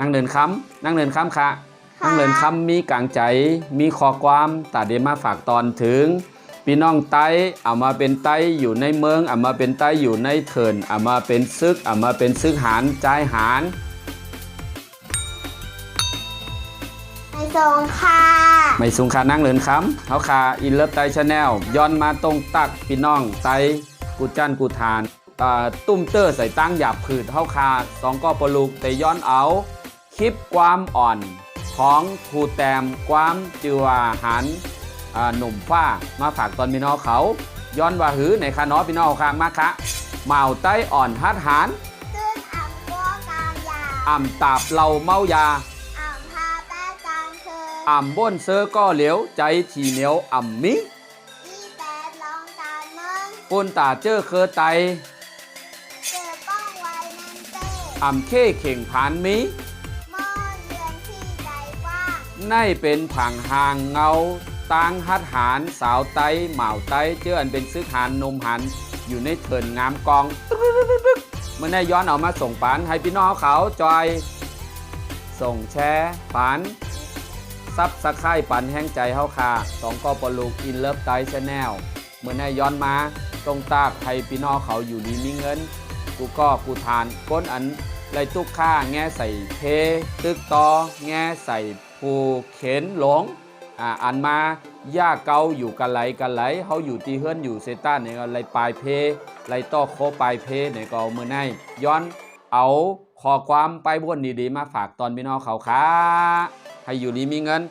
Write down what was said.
นั่งเดินคำนั่งเดินคำค่ะ นั่งเดินคำมีกลางใจ มีข้อความตาเดมาฝากตอนถึงพี่น้องไต้เอามาเป็นไต้อยู่ในเมืองเอามาเป็นไต้อยู่ในเถินเอามาเป็นซึกเอามาเป็นซึกหารใจายหารไม่ส่งค่ะไม่สูงค่านั่งเลินคำเขาคาอินเลิฟไตชาแนลย้อนมาตรงตักพี่น้องไตกูจันกูทานอ่าตุ้มเตอร์ใส่ตั้งหยาบผืดเขาคาสองก็ปลูกแต่ย้อนเอา คลิปความอ่อนของครูแตมความจิวาหันอ่าหนุ่มฟ้ามาฝากตอนพี่น้องเขาย้อนว่าหือในคาน้อพี่น้องค่ะมาคะเมาไต้อ่อนฮัดหารซึ่งอ่ำบัวกลางยาอ่ำตาบเหล่าเมายาอ่ำพาแป้กลางคืนอ่ำบ้นเซอก็เหลียวใจทีเหนียวอ่ำมิอีแปดลองการเมืองปุนตาเจอเคอไตเจอป้องไว้นันเต้อ่ำเข้เข่งผานมิม ในเป็นผังหางเงาตังฮัดหารสาวไตเหมาไตเจออันเป็นซึกหานนมหัน อยู่ในเถินงามกองเมื่อได้ย้อนเอามาส่งปานให้พี่น้องเขาจอย ส่งแชร์ปันซับสะไคร่ปันแห้งใจเฮาคาสองก็ปลูกอินเลิฟไตชแนลเมื่อได้ย้อนมาตรงตากให้พี่น้องเขาอยู่ดีมีเงิน กูก็กูทานก้นอัน ไรตุกค่าแง่ใส่เพตึกตอแง่ใส่ผูเข็นหลงอ่าอันมาย่าเกาอยู่กันไหลกันไหลเขาอยู่ตีเฮือนอยู่เซต้าเนี่ยก็ไรปลายเพไรต้อโคปลายเพเนี่ยก็เอามือในย้อนเอาขอความไปบนดีๆมาฝากตอนพี่น้องเขาค่ะให้อยู่ดีมีเงิน